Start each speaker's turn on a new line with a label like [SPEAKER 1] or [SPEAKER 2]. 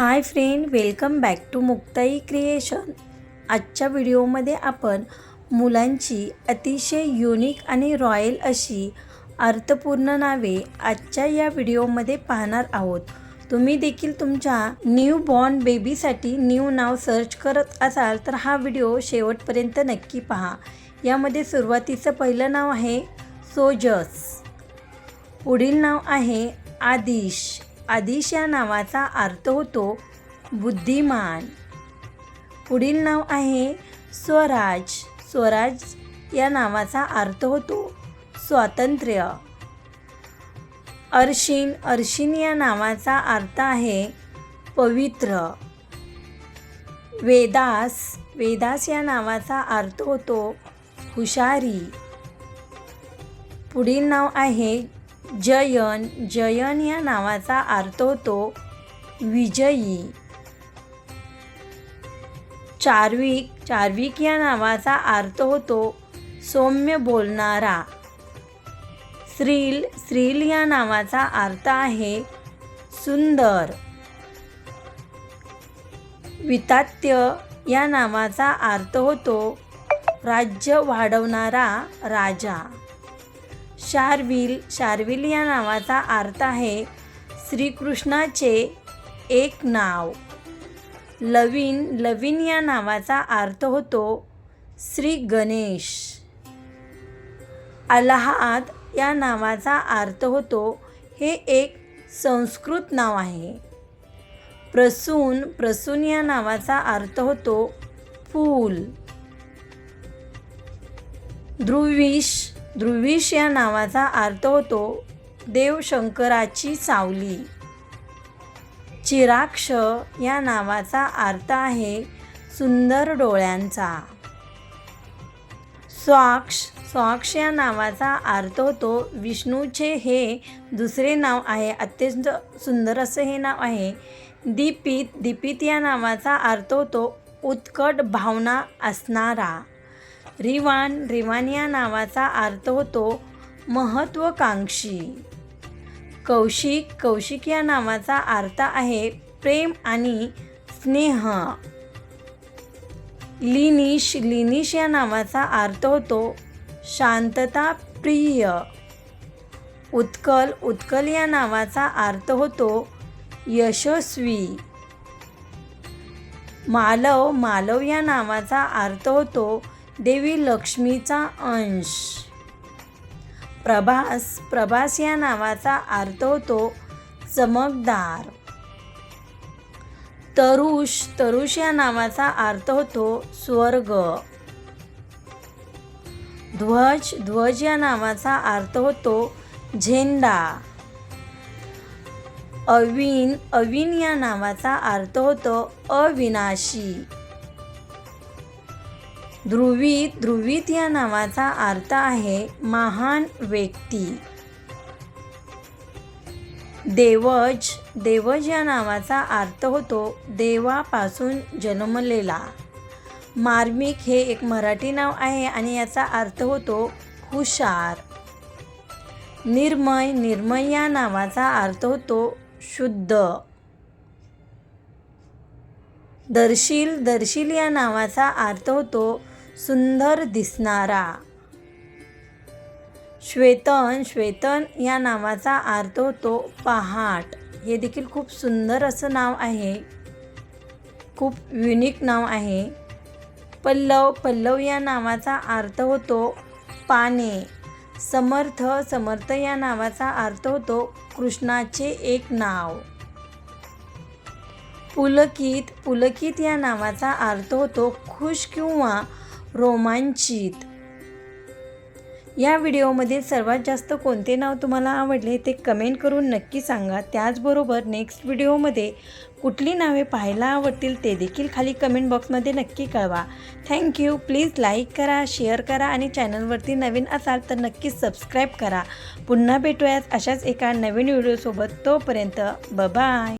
[SPEAKER 1] Hi friend welcome back to Muktai creation. आजच्या व्हिडिओमध्ये आपण मुलांची अतिशय युनिक आणि रॉयल अशी अर्थपूर्ण नावे आजच्या या व्हिडिओमध्ये पाहणार आहोत. तुम्ही देखील तुमच्या न्यू बॉर्न बेबीसाठी न्यू नाव सर्च करत असाल तर हा व्हिडिओ शेवटपर्यंत नक्की पहा. यामध्ये सुरुवातीचं पहिलं नाव आहे सोजस. पुढील नाव आहे आदिश. आदिश या नावाचा अर्थ होतो. बुद्धिमान. पुढील नाव आहे स्वराज. स्वराज या नावाचा अर्थ होतो. स्वातंत्र्य. अर्शिन. अर्शिन या नावाचा अर्थ आहे. पवित्र. वेदास. वेदास या नावाचा अर्थ होतो. हुशारी. पुढील नाव आहे जयन जयन या नावाचा अर्थ होतो विजयी. चार्विक चार्विक या नावाचा अर्थ होतो सौम्य बोलणारा. श्रील श्रील या नावाचा अर्थ आहे सुंदर. वितात्य या नावाचा अर्थ होतो राज्य वाढवणारा राजा. शार्विल शार्विल या नावाचा अर्थ आहे. श्रीकृष्णाचे एक नाव. लवीन लवीन या नावाचा अर्थ होतो. श्री गणेश. अलाहाद या नावाचा अर्थ होतो. हे एक संस्कृत नाव आहे. प्रसून प्रसून या नावाचा अर्थ होतो. फूल. ध्रुविश ध्रुवीश या नावाचा अर्थ होतो. देवशंकराची सावली. चिराक्ष या नावाचा अर्थ आहे सुंदर डोळ्यांचा. स्वाक्ष स्वाक्ष या नावाचा अर्थ होतो. विष्णूचे हे दुसरे नाव आहे. अत्यंत सुंदर असं हे नाव आहे. दीपित दीपित या नावाचा अर्थ होतो. उत्कट भावना असणारा. रिवान रिवान या नावाचा अर्थ होतो. महत्त्वाकांक्षी. कौशिक कौशिक या नावाचा अर्थ आहे. प्रेम आणि स्नेह. लिनिश लिनिश या नावाचा अर्थ होतो. शांतता प्रिय. उत्कल उत्कल या नावाचा अर्थ होतो. यशस्वी. मालव मालव या नावाचा अर्थ होतो. देवी लक्ष्मीचा अंश. प्रभास प्रभास या नावाचा अर्थ होतो चमकदार. तरुष तरुष या नावाचा अर्थ होतो स्वर्ग. ध्वज ध्वज या नावाचा अर्थ होतो झेंडा. अविन अविन या नावाचा अर्थ होतो अविनाशी. ध्रुवीत ध्रुवीत या नावाचा अर्थ आहे महान व्यक्ती. देवज देवज या नावाचा अर्थ होतो देवापासून जन्मलेला. मार्मिक हे एक मराठी नाव आहे आणि याचा अर्थ होतो हुशार. निर्मय निर्मय या नावाचा अर्थ होतो शुद्ध. दर्शील दर्शील या नावाचा अर्थ होतो सुंदर दिसणारा. श्वेतन श्वेतन या नावाचा अर्थ होतो पहाट. हे देखील खूप सुंदर असं नाव आहे. खूप युनिक नाव आहे. पल्लव पल्लव या नावाचा अर्थ होतो पाने. समर्थ समर्थ या नावाचा अर्थ होतो कृष्णाचे एक नाव. पुलकित पुलकित या नावाचा अर्थ होतो खुश किंवा रोमांचित. या व्हिडिओमध्ये सर्वात जास्त कोणते नाव तुम्हाला आवडले ते कमेंट करून नक्की सांगा. त्याचबरोबर नेक्स्ट व्हिडिओमध्ये कुठली नावे पाहायला आवडतील ते देखील खाली कमेंट बॉक्समध्ये नक्की कळवा. थँक्यू प्लीज लाईक करा शेअर करा आणि चॅनलवरती नवीन असाल तर नक्कीच सबस्क्राईब करा. पुन्हा भेटूयात अशाच एका नवीन व्हिडिओसोबत. तोपर्यंत बबाय